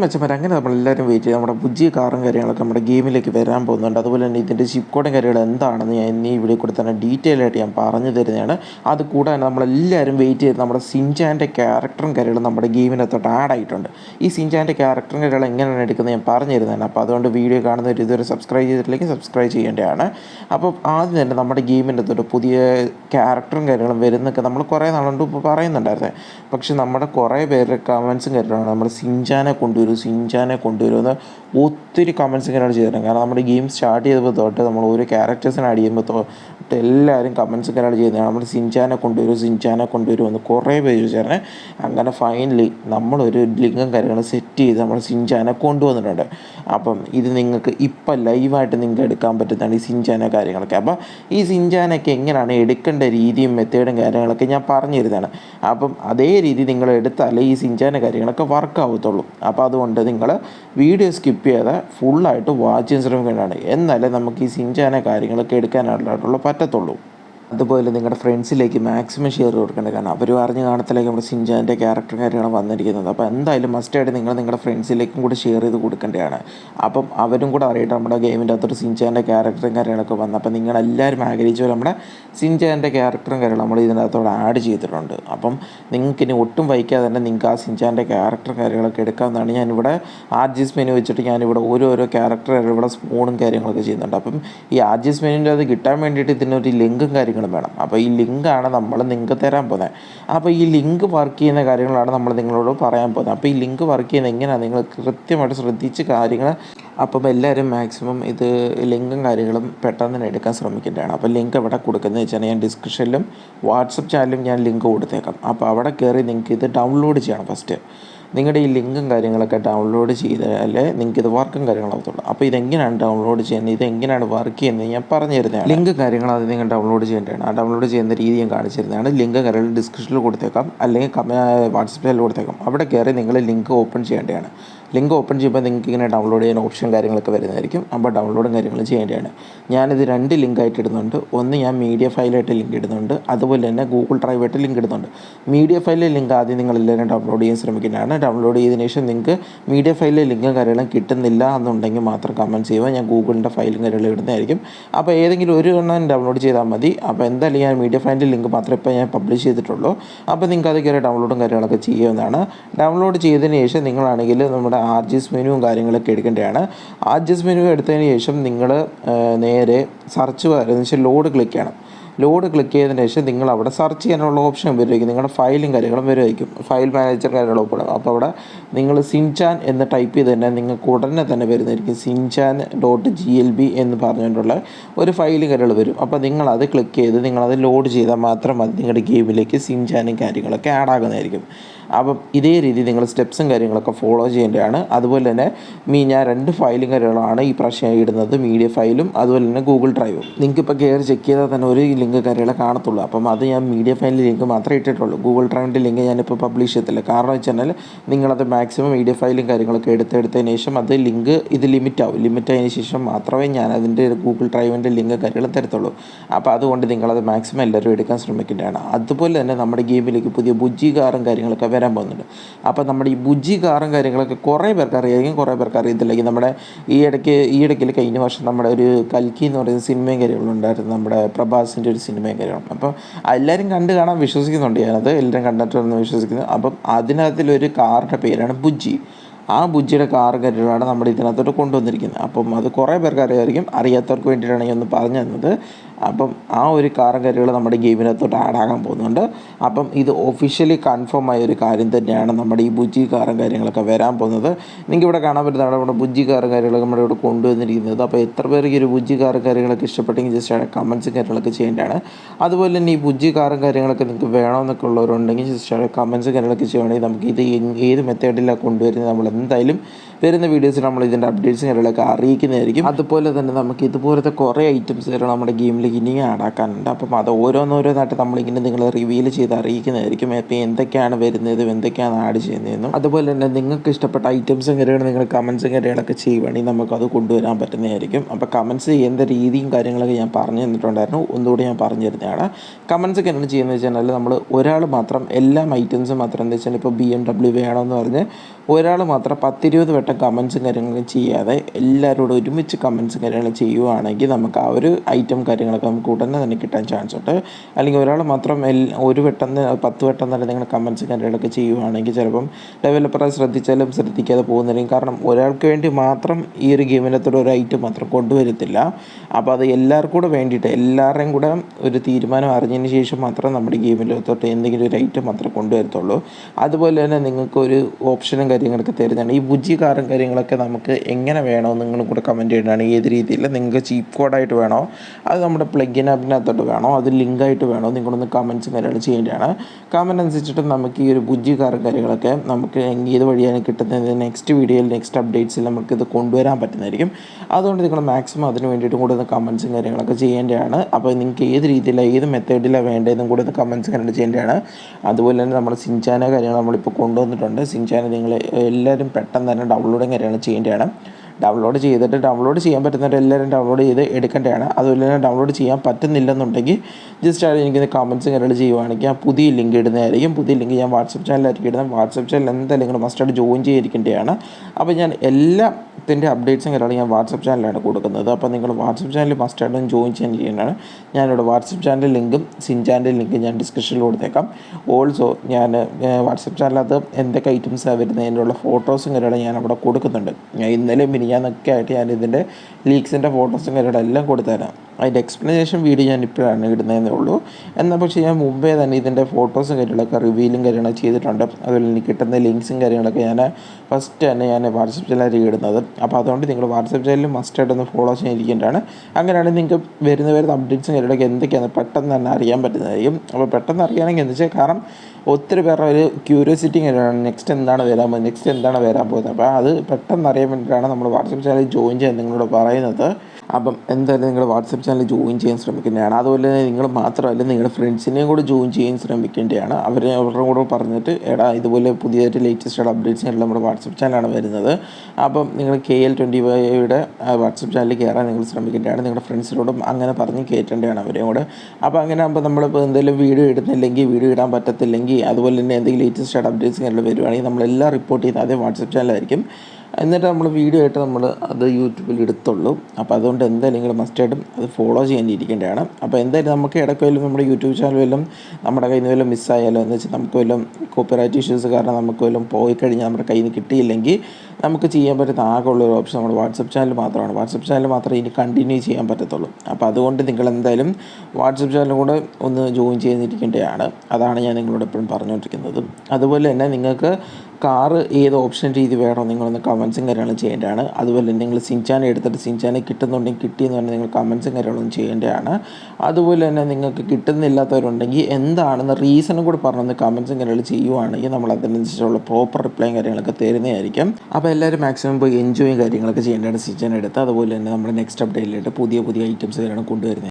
മെച്ചമാർ അങ്ങനെ നമ്മളെല്ലാവരും വെയിറ്റ് ചെയ്ത്. നമ്മുടെ പുതിയ കാറും കാര്യങ്ങളൊക്കെ നമ്മുടെ ഗെയിമിലേക്ക് വരാൻ പോകുന്നുണ്ട്. അതുപോലെ തന്നെ ഇതിന്റെ ഷിപ്പ് കോഡും കാര്യങ്ങൾ എന്താണെന്ന് ഞാൻ ഇനി വീഡിയോ കൂടെ തന്നെ ഡീറ്റെയിൽ ആയിട്ട് ഞാൻ പറഞ്ഞു തരുന്നതാണ്. അത് കൂടാതെ നമ്മളെല്ലാവരും വെയിറ്റ് ചെയ്ത് നമ്മുടെ സിൻചാന്റെ ക്യാരക്ടറും കാര്യങ്ങളും നമ്മുടെ ഗെയിമിനകത്തോട്ട് ആഡ് ആയിട്ടുണ്ട്. ഈ സിൻചാന്റെ ക്യാരക്ടറും കാര്യങ്ങൾ എങ്ങനെയാണ് എടുക്കുന്നത് ഞാൻ പറഞ്ഞു തരുന്നതാണ്. അപ്പോൾ അതുകൊണ്ട് വീഡിയോ കാണുന്നവർ ഇതുവരെ സബ്സ്ക്രൈബ് ചെയ്തിട്ടില്ലെങ്കിൽ സബ്സ്ക്രൈബ് ചെയ്യേണ്ടതാണ്. അപ്പോൾ ആദ്യം തന്നെ നമ്മുടെ ഗെയിമിന്റെ അകത്തോട്ട് പുതിയ ക്യാരക്ടറും കാര്യങ്ങളും വരുന്നൊക്കെ നമ്മൾ കുറേ നാളുകൊണ്ട് ഇപ്പോൾ പറയുന്നുണ്ടായിരുന്നേ. പക്ഷേ നമ്മുടെ കുറേ പേരുടെ കമൻസും കാര്യങ്ങളാണ് നമ്മൾ സിൻചാനെ കൊണ്ടുവരും സിഞ്ചാനെ കൊണ്ടുവരുമെന്ന് ഒത്തിരി കമൻസ് ഇങ്ങനെയാണ് ചെയ്തിട്ടുണ്ട് കാരണം നമ്മുടെ ഗെയിം സ്റ്റാർട്ട് ചെയ്തപ്പോൾ തൊട്ട് നമ്മൾ ഓരോ ക്യാരക്ടേഴ്സിനെ ആഡ് ചെയ്യുമ്പോൾ തൊട്ട് എല്ലാവരും കമൻസ് ഇങ്ങനെയാണ് ചെയ്യുന്നത്. നമ്മൾ സിഞ്ചാനെ കൊണ്ടുവരും സിൻചാനെ കൊണ്ടുവരുമെന്ന് കുറേ പേര് ചോദിച്ചാൽ അങ്ങനെ ഫൈനലി നമ്മളൊരു ലിംഗം കാര്യങ്ങൾ സെറ്റ് ചെയ്ത് നമ്മൾ സിഞ്ചാന കൊണ്ടുവന്നിട്ടുണ്ട്. അപ്പം ഇത് നിങ്ങൾക്ക് ഇപ്പം ലൈവായിട്ട് നിങ്ങൾക്ക് എടുക്കാൻ പറ്റുന്നതാണ് ഈ സിഞ്ചാന കാര്യങ്ങളൊക്കെ. അപ്പം ഈ സിഞ്ചാനൊക്കെ എങ്ങനെയാണ് എടുക്കേണ്ട രീതിയും മെത്തേഡും കാര്യങ്ങളൊക്കെ ഞാൻ പറഞ്ഞു തരുന്നതാണ് അപ്പം അതേ രീതി നിങ്ങൾ എടുത്താലേ ഈ സിഞ്ചാന കാര്യങ്ങളൊക്കെ വർക്ക് ആവത്തുള്ളൂ. അപ്പോൾ അതുകൊണ്ട് നിങ്ങൾ വീഡിയോ സ്കിപ്പ് ചെയ്താൽ ഫുള്ളായിട്ട് വാച്ച് ചെയ്യാൻ ശ്രമിക്കേണ്ടതാണ്. എന്നാലേ നമുക്ക് ഈ സിഞ്ചാന കാര്യങ്ങളൊക്കെ എടുക്കാനായിട്ടുള്ള പറ്റത്തുള്ളൂ. അതുപോലെ നിങ്ങളുടെ ഫ്രണ്ട്സിലേക്ക് മാക്സിമം ഷെയർ കൊടുക്കേണ്ടത് കാരണം അവർ അറിഞ്ഞ് കാണത്തിലേക്ക് നമ്മുടെ സിൻജാന്റെ ക്യാരക്ടർ കാര്യങ്ങളാണ് വന്നിരിക്കുന്നത്. അപ്പോൾ എന്തായാലും മസ്റ്റായിട്ട് നിങ്ങൾ നിങ്ങളുടെ ഫ്രണ്ട്സിലേക്കും കൂടെ ഷെയർ ചെയ്ത് കൊടുക്കേണ്ടതാണ്. അപ്പം അവരും കൂടെ അറിയട്ടെ നമ്മുടെ ഗെയിമിന്റെ അകത്തൊരു സിൻജാന്റെ ക്യാരക്ടറും കാര്യങ്ങളൊക്കെ വന്നു. അപ്പോൾ നിങ്ങളെല്ലാവരും ആഗ്രഹിച്ച പോലെ നമ്മുടെ സിൻജാന്റെ ക്യാരക്ടറും കാര്യങ്ങളും നമ്മൾ ഇതിന്റെ അകത്തോടെ ആഡ് ചെയ്തിട്ടുണ്ട്. അപ്പം നിങ്ങൾക്ക് ഇനി ഒട്ടും വൈകാതെ തന്നെ നിങ്ങൾക്ക് ആ സിൻജാന്റെ ക്യാരക്ടറും കാര്യങ്ങളൊക്കെ എടുക്കാവുന്നതാണ്. ഞാനിവിടെ ആർജിസ് മെനു വെച്ചിട്ട് ഞാനിവിടെ ഓരോരോ ക്യാരക്ടർ ഇവിടെ സ്പൂണും കാര്യങ്ങളൊക്കെ ചെയ്യുന്നുണ്ട്. അപ്പം ഈ ആർജിസ് മെനുവിന്റെ അത് കിട്ടാൻ വേണ്ടിയിട്ട് ഇതിനൊരു ലിങ്കും കാര്യങ്ങളും വേണം. അപ്പോൾ ഈ ലിങ്കാണ് നമ്മൾ നിങ്ങൾക്ക് തരാൻ പോകുന്നത്. അപ്പോൾ ഈ ലിങ്ക് വർക്ക് ചെയ്യുന്ന കാര്യങ്ങളാണ് നമ്മൾ നിങ്ങളോട് പറയാൻ പോകുന്നത്. അപ്പോൾ ഈ ലിങ്ക് വർക്ക് ചെയ്യുന്നത് എങ്ങനെയാണ് നിങ്ങൾ കൃത്യമായിട്ട് ശ്രദ്ധിച്ച് കാര്യങ്ങൾ അപ്പം എല്ലാവരും മാക്സിമം ഇത് ലിങ്കും കാര്യങ്ങളും പെട്ടെന്ന് തന്നെ എടുക്കാൻ ശ്രമിക്കേണ്ടതാണ്. അപ്പോൾ ലിങ്ക് എവിടെ കൊടുക്കുന്നത് വെച്ചാൽ ഞാൻ ഡിസ്ക്രിപ്ഷനിലും വാട്സപ്പ് ചാനലിലും ഞാൻ ലിങ്ക് കൊടുത്തേക്കാം. അപ്പോൾ അവിടെ കയറി നിങ്ങൾക്ക് ഇത് ഡൗൺലോഡ് ചെയ്യണം ഫസ്റ്റ് നിങ്ങളുടെ ഈ ലിങ്കും കാര്യങ്ങളൊക്കെ ഡൗൺലോഡ് ചെയ്താലേ നിങ്ങൾക്ക് ഇത് വർക്കും കാര്യങ്ങളാകത്തുള്ളൂ അപ്പോൾ ഇതെങ്ങനെയാണ് ഡൗൺലോഡ് ചെയ്യുന്നത്? ഇതെങ്ങനെയാണ് വർക്ക് ചെയ്യുന്നത്? ഞാൻ പറഞ്ഞു തരുന്നതാണ്. ലിങ്ക് കാര്യങ്ങൾ അത് നിങ്ങൾ ഡൗൺലോഡ് ചെയ്യേണ്ടതാണ്. ആ ഡൗൺലോഡ് ചെയ്യുന്ന രീതി ഞാൻ കാണിച്ചു തരുന്നതാണ് ലിങ്ക് കാര്യങ്ങൾ ഡിസ്ക്രിപ്ഷനിൽ കൊടുത്തേക്കാം. അല്ലെങ്കിൽ വാട്സപ്പിൽ കൊടുത്തേക്കാം. അവിടെ കയറി നിങ്ങൾ ലിങ്ക് ഓപ്പൺ ചെയ്യേണ്ടതാണ്. ലിങ്ക് ഓപ്പൺ ചെയ്യുമ്പോൾ നിങ്ങൾക്ക് ഇങ്ങനെ ഡൗൺലോഡ് ചെയ്യാൻ ഓപ്ഷൻ കാര്യങ്ങളൊക്കെ വരുന്നതായിരിക്കും. അപ്പോൾ ഡൗൺലോഡും കാര്യങ്ങളും ചെയ്യേണ്ടതാണ്. ഞാനിത് രണ്ട് ലിങ്കായിട്ട് ഇടുന്നുണ്ട്. ഒന്ന് ഞാൻ മീഡിയ ഫയലായിട്ട് ലിങ്ക് ഇടുന്നുണ്ട്. അതുപോലെ തന്നെ ഗൂഗിൾ ഡ്രൈവായിട്ട് ലിങ്ക് ഇടുന്നുണ്ട്. മീഡിയ ഫയലിലെ ലിങ്ക് ആദ്യം നിങ്ങൾ എല്ലാവരും ഡൗൺലോഡ് ചെയ്യാൻ ശ്രമിക്കുന്നതാണ്. ഡൗൺലോഡ് ചെയ്തതിന് ശേഷം നിങ്ങൾക്ക് മീഡിയ ഫയലിലെ ലിങ്കും കാര്യങ്ങളും കിട്ടുന്നില്ല എന്നുണ്ടെങ്കിൽ മാത്രം കമന്റ് ചെയ്യുക. ഞാൻ ഗൂഗിളിന്റെ ഫയലും കാര്യങ്ങളും ഇടുന്നതായിരിക്കും. അപ്പോൾ ഏതെങ്കിലും ഒരു എണ്ണം ഡൗൺലോഡ് ചെയ്താൽ മതി. അപ്പോൾ എന്തായാലും ഞാൻ മീഡിയ ഫയലിന്റെ ലിങ്ക് മാത്രമേ ഇപ്പോൾ ഞാൻ പബ്ലിഷ് ചെയ്തിട്ടുള്ളൂ. അപ്പോൾ നിങ്ങൾക്ക് അത് കയറി ഡൗൺലോഡും കാര്യങ്ങളൊക്കെ ചെയ്യാവുന്നതാണ്. ഡൗൺലോഡ് ചെയ്തതിന് ശേഷം നിങ്ങളാണെങ്കിൽ നമ്മുടെ ആർ ജി എസ് മെനുവും കാര്യങ്ങളൊക്കെ എടുക്കേണ്ടതാണ്. ആർജിസ് മെനു എടുത്തതിന് ശേഷം നിങ്ങൾ നേരെ സെർച്ച് എന്ന് വെച്ചാൽ ലോഡ് ക്ലിക്ക് ചെയ്യണം. ലോഡ് ക്ലിക്ക് ചെയ്തതിന് ശേഷം നിങ്ങൾ അവിടെ സെർച്ച് ചെയ്യാനുള്ള ഓപ്ഷൻ വരുമായിരിക്കും നിങ്ങളുടെ ഫയലും കാര്യങ്ങളും വരുമായിരിക്കും ഫയൽ മാനേജർ കാര്യങ്ങളും ഒപ്പം അപ്പോൾ അവിടെ നിങ്ങൾ സിൻചാൻ എന്ന് ടൈപ്പ് ചെയ്ത് തന്നെ നിങ്ങൾക്ക് ഉടനെ തന്നെ വരുന്നതായിരിക്കും. Shinchan dot G L B എന്ന് പറഞ്ഞുകൊണ്ടുള്ള ഒരു ഫയലും കാര്യങ്ങൾ വരും. അപ്പോൾ നിങ്ങൾ അത് ക്ലിക്ക് ചെയ്ത് നിങ്ങളത് ലോഡ് ചെയ്താൽ മാത്രം മതി. നിങ്ങളുടെ ഗെയിമിലേക്ക് സിൻചാനും കാര്യങ്ങളൊക്കെ ആഡ് ആകുന്നതായിരിക്കും. അപ്പം ഇതേ രീതി നിങ്ങൾ സ്റ്റെപ്സും കാര്യങ്ങളൊക്കെ ഫോളോ ചെയ്യേണ്ടതാണ്. അതുപോലെ തന്നെ മീ ഞാൻ രണ്ട് ഫയലും കാര്യങ്ങളാണ് ഈ പ്രാവശ്യം ഇടുന്നത്. മീഡിയ ഫയലും അതുപോലെ തന്നെ ഗൂഗിൾ ഡ്രൈവും നിങ്ങൾക്ക് ഇപ്പോൾ കയറി ചെക്ക് ചെയ്താൽ തന്നെ ഒരു ലിങ്ക് കാര്യങ്ങളെ കാണത്തുള്ളൂ. അപ്പം അത് ഞാൻ മീഡിയ ഫയലിൽ ലിങ്ക് മാത്രമേ ഇട്ടിട്ടുള്ളൂ. ഗൂഗിൾ ഡ്രൈവിന്റെ ലിങ്ക് ഞാനിപ്പോൾ പബ്ലിഷ് ചെയ്യത്തില്ല. കാരണം വെച്ച് കഴിഞ്ഞാൽ നിങ്ങളത് മാക്സിമം മീഡിയ ഫയലും കാര്യങ്ങളൊക്കെ എടുത്തെടുത്തതിന് ശേഷം അത് ലിങ്ക് ഇത് ലിമിറ്റ് ആവും. ലിമിറ്റ് ആയതിനു ശേഷം മാത്രമേ ഞാൻ അതിന്റെ ഗൂഗിൾ ഡ്രൈവിന്റെ ലിങ്ക് കാര്യങ്ങൾ തരത്തുള്ളൂ. അപ്പോൾ അതുകൊണ്ട് നിങ്ങളത് മാക്സിമം എല്ലാവരും എടുക്കാൻ ശ്രമിക്കേണ്ടതാണ്. അതുപോലെ തന്നെ നമ്മുടെ ഗെയിമിലേക്ക് പുതിയ ബുജി കാറും കാര്യങ്ങളൊക്കെ വരാൻ പോകുന്നുണ്ട്. അപ്പോൾ നമ്മുടെ ഈ ബുജി കാറും കാര്യങ്ങളൊക്കെ കുറേ പേർക്ക് അറിയാമെങ്കിൽ കുറേ പേർക്ക് അറിയത്തില്ലെങ്കിൽ നമ്മുടെ ഈ ഇടയ്ക്ക് ഈ ഇടയ്ക്കിൽ കഴിഞ്ഞ വർഷം നമ്മുടെ ഒരു കൽക്കി എന്ന് പറയുന്ന സിനിമയും കാര്യങ്ങളുണ്ടായിരുന്നു നമ്മുടെ പ്രഭാസിന്റെ ഒരു സിനിമയും കാര്യമാണ് അപ്പം എല്ലാവരും കണ്ട് കാണാൻ വിശ്വസിക്കുന്നുണ്ട്. ഞാനത് എല്ലാവരും കണ്ടിട്ടുണ്ടെന്ന് വിശ്വസിക്കുന്നു. അപ്പം അതിനകത്തിലൊരു കാറിന്റെ പേരാണ് ബുജ്ജി. ആ ബുജ്ജിയുടെ കാർ കരുവാണ് നമ്മുടെ ഇതിനകത്തോട്ട് കൊണ്ടുവന്നിരിക്കുന്നത്. അപ്പം അത് കുറേ പേർക്ക് അറിയാമായിരിക്കും അറിയാത്തവർക്ക് വേണ്ടിയിട്ടാണ് ഞാൻ ഒന്ന് പറഞ്ഞു തന്നത്. അപ്പം ആ ഒരു കാറും കാര്യങ്ങൾ നമ്മുടെ ഗെയിമിനകത്തോട്ട് ആഡ് ആകാൻ പോകുന്നുണ്ട്. അപ്പം ഇത് ഒഫീഷ്യലി കൺഫേം ആയ ഒരു കാര്യം തന്നെയാണ് നമ്മുടെ ഈ ബുജ്ജി കാറും കാര്യങ്ങളൊക്കെ വരാൻ പോകുന്നത്. നിങ്ങൾക്ക് ഇവിടെ കാണാൻ പറ്റുന്നതാണ് നമ്മുടെ ബുജ്ജി കാറും കാര്യങ്ങളൊക്കെ നമ്മുടെ ഇവിടെ കൊണ്ടുവന്നിരിക്കുന്നത്. അപ്പോൾ എത്ര പേർക്ക് ഒരു ബുജ്ജി കാറും കാര്യങ്ങളൊക്കെ ഇഷ്ടപ്പെട്ടെങ്കിൽ ജസ്റ്റ് അവിടെ കമൻസും കാര്യങ്ങളൊക്കെ ചെയ്യേണ്ടതാണ്. അതുപോലെ തന്നെ ഈ ബുജ്ജി കാറും കാര്യങ്ങളൊക്കെ നിങ്ങൾക്ക് വേണമെന്നൊക്കെ ഉള്ളവരുണ്ടെങ്കിൽ ജസ്റ്റ് അവിടെ കമൻസ് കാര്യങ്ങളൊക്കെ ചെയ്യുകയാണെങ്കിൽ നമുക്ക് ഇത് ഏത് മെത്തേഡിലാണ് കൊണ്ടുവരുന്നത് നമ്മൾ എന്തായാലും വരുന്ന വീഡിയോസിൽ നമ്മൾ ഇതിന്റെ അപ്ഡേറ്റ്സ് കാര്യങ്ങളൊക്കെ അറിയിക്കുന്നതായിരിക്കും. അതുപോലെ തന്നെ നമുക്ക് ഇതുപോലത്തെ കുറേ ഐറ്റംസ് വരെ നമ്മുടെ ഗെയിമിലേക്ക് ഇനിയും ആടാക്കാനുണ്ട് അപ്പം അത് ഓരോന്നോരോന്നായിട്ട് നമ്മളിങ്ങനെ നിങ്ങൾ റിവീൽ ചെയ്ത് അറിയിക്കുന്നതായിരിക്കും. ഇപ്പം എന്തൊക്കെയാണ് വരുന്നത് എന്തൊക്കെയാണ് ആഡ് ചെയ്യുന്നതെന്നും. അതുപോലെ തന്നെ നിങ്ങൾക്ക് ഇഷ്ടപ്പെട്ട ഐറ്റംസും കാര്യങ്ങളും നിങ്ങൾ കമൻസും കാര്യങ്ങളൊക്കെ ചെയ്യുവാണെങ്കിൽ നമുക്കത് കൊണ്ടുവരാൻ പറ്റുന്നതായിരിക്കും. അപ്പോൾ കമൻസ് ചെയ്യുന്ന രീതിയും കാര്യങ്ങളൊക്കെ ഞാൻ പറഞ്ഞു തന്നിട്ടുണ്ടായിരുന്നു. ഒന്നുകൂടി ഞാൻ പറഞ്ഞു തരുന്നതാണ്. കമൻസ് ഒക്കെ എന്താണ് ചെയ്യുന്നത് വെച്ചാൽ നമ്മൾ ഒരാൾ മാത്രം എല്ലാ ഐറ്റംസും മാത്രം എന്താ വെച്ചാൽ ഇപ്പോൾ ബി എം ഡബ്ല്യു വേണമെന്ന് പറഞ്ഞ് ഒരാൾ മാത്രം പത്തിരുപത് വട്ടം കമൻസും കാര്യങ്ങളും ചെയ്യാതെ എല്ലാവരോടും ഒരുമിച്ച് കമൻസും കാര്യങ്ങളും ചെയ്യുവാണെങ്കിൽ നമുക്ക് ആ ഒരു ഐറ്റം കാര്യങ്ങളൊക്കെ നമുക്ക് ഉടനെ തന്നെ കിട്ടാൻ ചാൻസ് ഉണ്ട്. അല്ലെങ്കിൽ ഒരാൾ മാത്രം ഒരു വട്ടം ന്ന് പത്ത് വട്ടം തന്നെ നിങ്ങൾ കമൻസും കാര്യങ്ങളൊക്കെ ചെയ്യുവാണെങ്കിൽ ചിലപ്പം ഡെവലപ്പറെ ശ്രദ്ധിച്ചാലും ശ്രദ്ധിക്കാതെ പോകുന്നില്ലെങ്കിൽ കാരണം ഒരാൾക്ക് വേണ്ടി മാത്രം ഈ ഒരു ഗെയിമിനകത്തോടെ ഒരു ഐറ്റം മാത്രം കൊണ്ടുവരത്തില്ല. അപ്പോൾ അത് എല്ലാവർക്കും കൂടെ വേണ്ടിയിട്ട് എല്ലാവരുടെയും കൂടെ ഒരു തീരുമാനം അറിഞ്ഞതിന് ശേഷം മാത്രം നമ്മുടെ ഗെയിമിലത്തോട്ട് എന്തെങ്കിലും ഒരു ഐറ്റം മാത്രം കൊണ്ടുവരത്തുള്ളൂ. അതുപോലെ തന്നെ നിങ്ങൾക്ക് ഒരു ഓപ്ഷനും കാര്യങ്ങളൊക്കെ തരുന്നതാണ്. ഈ ബുജി കാറും കാര്യങ്ങളൊക്കെ നമുക്ക് എങ്ങനെ വേണോ നിങ്ങളും കൂടെ കമന്റ് ചെയ്യേണ്ടതാണ് ഏത് രീതിയിൽ നിങ്ങൾക്ക് ചീപ്പ് കോഡായിട്ട് വേണോ അത് നമ്മുടെ പ്ലഗിൻ ആപ്പിനകത്തോട്ട് വേണോ അത് ലിങ്കായിട്ട് വേണോ നിങ്ങളൊന്ന് കമന്റ്സ് കാര്യങ്ങൾ ചെയ്യേണ്ടതാണ്. കമന്റ് അനുസരിച്ചിട്ട് നമുക്ക് ഈ ഒരു ബുജി കാറും കാര്യങ്ങളൊക്കെ നമുക്ക് ഏത് വഴിയാണ് കിട്ടുന്നത് നെക്സ്റ്റ് വീഡിയോയിൽ നെക്സ്റ്റ് അപ്ഡേറ്റ്സിൽ നമുക്ക് ഇത് കൊണ്ടുവരാൻ പറ്റുന്നതായിരിക്കും. അതുകൊണ്ട് നിങ്ങൾ മാക്സിമം അതിന് വേണ്ടിയിട്ടും കൂടെ ഒന്ന് കമന്റ്സും കാര്യങ്ങളൊക്കെ ചെയ്യേണ്ടതാണ്. അപ്പോൾ നിങ്ങൾക്ക് ഏത് രീതിയിലാണ് ഏത് മെത്തേഡിലാണ് വേണ്ടതെന്നും കൂടെ ഒന്ന് കമന്റ്സ് കാര്യങ്ങൾ ചെയ്യേണ്ടതാണ്. അതുപോലെ തന്നെ നമ്മുടെ സിൻചാന കാര്യങ്ങൾ നമ്മളിപ്പോൾ കൊണ്ടുവന്നിട്ടുണ്ട്. സിൻചാന നിങ്ങൾ എല്ലാവരും പെട്ടെന്ന് തന്നെ ഡൗൺലോഡും കാര്യങ്ങൾ ചെയ്യേണ്ടതാണ്? ഡൗൺലോഡ് ചെയ്തിട്ട് ഡൗൺലോഡ് ചെയ്യാൻ പറ്റുന്നവർ എല്ലാവരും ഡൗൺലോഡ് ചെയ്ത് എടുക്കേണ്ടതാണ്. അതുപോലെ തന്നെ ഡൗൺലോഡ് ചെയ്യാൻ പറ്റുന്നില്ലെന്നുണ്ടെങ്കിൽ ജസ്റ്റ് അത് എനിക്ക് കമൻസ് കാര്യങ്ങൾ ചെയ്യുവാണെങ്കിൽ ആ പുതിയ ലിങ്ക് ഇടുന്നതായിരിക്കും. പുതിയ ലിങ്ക് ഞാൻ വാട്സപ്പ് ചാനലായിരിക്കും ഇടുന്നത്. വാട്സപ്പ് ചാനൽ എന്തായാലും നിങ്ങൾ മസ്റ്റായിട്ട് ജോയിൻ ചെയ്തിരിക്കേണ്ടതാണ്. അപ്പോൾ ഞാൻ എല്ലാത്തിന്റെ അപ്ഡേറ്റ്സും കാര്യങ്ങളും ഞാൻ വാട്സപ്പ് ചാനലാണ് കൊടുക്കുന്നത്. അപ്പോൾ നിങ്ങൾ വാട്സപ്പ് ചാനൽ മസ്റ്റായിട്ടും ജോയിൻ ചെയ്യാൻ ചെയ്യേണ്ടതാണ്. ഞാനിവിടെ വാട്സപ്പ് ചാനൽ ലിങ്കും സിൻചാന്റെ ലിങ്കും ഞാൻ ഡിസ്ക്രിപ്ഷനിൽ കൊടുത്തേക്കാം. ഓൾസോ ഞാൻ വാട്സപ്പ് ചാനലകത്ത് എന്തൊക്കെ ഐറ്റംസാണ് വരുന്നത് അതിനുള്ള ഫോട്ടോസും കാര്യങ്ങളും ഞാൻ അവിടെ കൊടുക്കുന്നുണ്ട്. ഇന്നലെ മിനിഞ്ഞാന്നൊക്കെ ആയിട്ട് ഞാൻ ഇതിന്റെ ലീക്സിന്റെ ഫോട്ടോസും കാര്യങ്ങളും എല്ലാം കൊടുത്തുതരാം അതിന്റെ എക്സ്പ്ലനേഷൻ വീഡിയോ ഞാൻ ഇപ്പോഴാണ് ഇടുന്നതെന്നേ ഉള്ളൂ. എന്നാൽ പക്ഷേ ഞാൻ മുമ്പേ തന്നെ ഇതിന്റെ ഫോട്ടോസും കാര്യങ്ങളൊക്കെ റിവീലും കാര്യങ്ങളൊക്കെ ചെയ്തിട്ടുണ്ട്. അതുപോലെ എനിക്ക് കിട്ടുന്ന ലിങ്ക്സും കാര്യങ്ങളൊക്കെ ഞാൻ ഫസ്റ്റ് തന്നെ ഞാൻ വാട്സപ്പ് ചാനലിൽ ഇടുന്നത്. അപ്പോൾ അതുകൊണ്ട് നിങ്ങൾ വാട്സപ്പ് ചാനലിൽ മസ്റ്റായിട്ട് ഒന്ന് ഫോളോ ചെയ്യാനിരിക്കേണ്ടതാണ്. അങ്ങനെയാണെങ്കിൽ നിങ്ങൾക്ക് വരുന്ന വരുന്ന അപ്ഡേറ്റ്സും കാര്യങ്ങളൊക്കെ എന്തൊക്കെയാണ് പെട്ടെന്ന് തന്നെ അറിയാൻ പറ്റുന്നതായിരിക്കും. അപ്പോൾ പെട്ടെന്ന് അറിയുകയാണെങ്കിൽ എന്താ വെച്ചാൽ കാരണം ഒത്തിരി പേരുടെ ഒരു ക്യൂരിയോസിറ്റി കാര്യമാണ് നെക്സ്റ്റ് എന്താണ് വരാൻ പോകുന്നത്? നെക്സ്റ്റ് എന്താണ് വരാൻ പോകുന്നത്? അപ്പോൾ അത് പെട്ടെന്ന് അറിയാൻ വേണ്ടിയിട്ടാണ് നമ്മൾ വാട്സപ്പ് ചാനലിൽ ജോയിൻ ചെയ്യാൻ നിങ്ങളോട് പറയുന്നത്. അപ്പം എന്തായാലും നിങ്ങൾ വാട്സപ്പ് ചാനൽ ജോയിൻ ചെയ്യാൻ ശ്രമിക്കേണ്ടതാണ്. അതുപോലെ തന്നെ നിങ്ങൾ മാത്രമല്ല നിങ്ങളുടെ ഫ്രണ്ട്സിനെയും കൂടെ ജോയിൻ ചെയ്യാൻ ശ്രമിക്കേണ്ടതാണ്. അവരെ അവരുടെ കൂടെ പറഞ്ഞിട്ട് എടാ ഇതുപോലെ പുതിയതായിട്ട് ലേറ്റസ്റ്റ് അപ്ഡേറ്റ്സ് എല്ലാം നമ്മുടെ വാട്സപ്പ് ചാനലാണ് വരുന്നത്. അപ്പം നിങ്ങൾ കെ എൽ ട്വന്റി ഫൈവയുടെ വാട്സപ്പ് ചാനലിൽ കയറാൻ നിങ്ങൾ ശ്രമിക്കേണ്ടതാണ്. നിങ്ങളുടെ ഫ്രണ്ട്സിനോടും അങ്ങനെ പറഞ്ഞ് കയറ്റേണ്ടതാണ് അവരെയും കൂടെ. അപ്പോൾ അങ്ങനെ ആകുമ്പോൾ നമ്മളിപ്പോൾ എന്തെങ്കിലും വീഡിയോ ഇടുന്നില്ലെങ്കിൽ വീഡിയോ ഇടാൻ പറ്റത്തില്ലെങ്കിൽ അതുപോലെ തന്നെ എന്തെങ്കിലും ലേറ്റസ്റ്റ് അപ്ഡേറ്റ്സ് എല്ലാം വരുവാണെങ്കിൽ നമ്മളെല്ലാം റിപ്പോർട്ട് ചെയ്യുന്നത് അതേ വാട്സപ്പ് ചാനലായിരിക്കും. എന്നിട്ട് നമ്മൾ വീഡിയോ ആയിട്ട് നമ്മൾ അത് യൂട്യൂബിൽ എടുത്തുള്ളൂ. അപ്പോൾ അതുകൊണ്ട് എന്തായാലും നിങ്ങൾ മസ്റ്റായിട്ടും അത് ഫോളോ ചെയ്യാനിരിക്കേണ്ടതാണ് അപ്പോൾ എന്തായാലും നമുക്ക് ഇടയ്ക്ക് നമ്മുടെ യൂട്യൂബ് ചാനൽ വല്ലതും നമ്മുടെ കയ്യിൽ നിന്ന് വല്ലതും മിസ്സായാലോ എന്ന് വെച്ചാൽ നമുക്ക് വല്ലതും കോപ്പിറൈറ്റ് ഇഷ്യൂസ് കാരണം നമുക്ക് വല്ലതും പോയി കഴിഞ്ഞാൽ നമ്മുടെ കയ്യിൽ നിന്ന് കിട്ടിയില്ലെങ്കിൽ നമുക്ക് ചെയ്യാൻ പറ്റുന്ന ഉള്ള ഒരു ഓപ്ഷൻ നമ്മുടെ വാട്സപ്പ് ചാനൽ മാത്രമാണ്. വാട്സപ്പ് ചാനൽ മാത്രമേ ഇനി കണ്ടിന്യൂ ചെയ്യാൻ പറ്റത്തുള്ളൂ. അപ്പോൾ അതുകൊണ്ട് നിങ്ങൾ എന്തായാലും വാട്സപ്പ് ചാനലും കൂടെ ഒന്ന് ജോയിൻ ചെയ്തിരിക്കേണ്ടതാണ്. അതാണ് ഞാൻ നിങ്ങളോട് എപ്പോഴും പറഞ്ഞുകൊണ്ടിരിക്കുന്നത്. അതുപോലെ തന്നെ നിങ്ങൾക്ക് കാറ് ഏത് ഓപ്ഷൻ രീതി വേണോ നിങ്ങളൊന്ന് കമൻസും കാര്യങ്ങളും ചെയ്യേണ്ടതാണ്. അതുപോലെ നിങ്ങൾ സിഞ്ചാനെ എടുത്തിട്ട് സിഞ്ചാനെ കിട്ടുന്നുണ്ടെങ്കിൽ കിട്ടിയെന്ന് പറഞ്ഞാൽ നിങ്ങൾ കമൻസും കാര്യങ്ങളും ചെയ്യേണ്ടതാണ്. അതുപോലെ തന്നെ നിങ്ങൾക്ക് കിട്ടുന്നില്ലാത്തവരുണ്ടെങ്കിൽ എന്താണെന്ന് റീസണും കൂടി പറഞ്ഞൊന്ന് കമൻസും കാര്യങ്ങളും ചെയ്യുവാണെങ്കിൽ നമ്മൾ അതിനനുസരിച്ചുള്ള പ്രോപ്പർ റിപ്ലൈയും കാര്യങ്ങളൊക്കെ തരുന്നതായിരിക്കും. അപ്പോൾ എല്ലാവരും മാക്സിമം പോയി എൻജോയും കാര്യങ്ങളൊക്കെ ചെയ്യേണ്ടതാണ് സിൻചാൻ എടുത്ത്. അതുപോലെ തന്നെ നമ്മുടെ നെക്സ്റ്റ് അപ്ഡേറ്റിലായിട്ട് പുതിയ പുതിയ ഐറ്റംസ് കാര്യങ്ങൾ കൊണ്ടുവരുന്നത്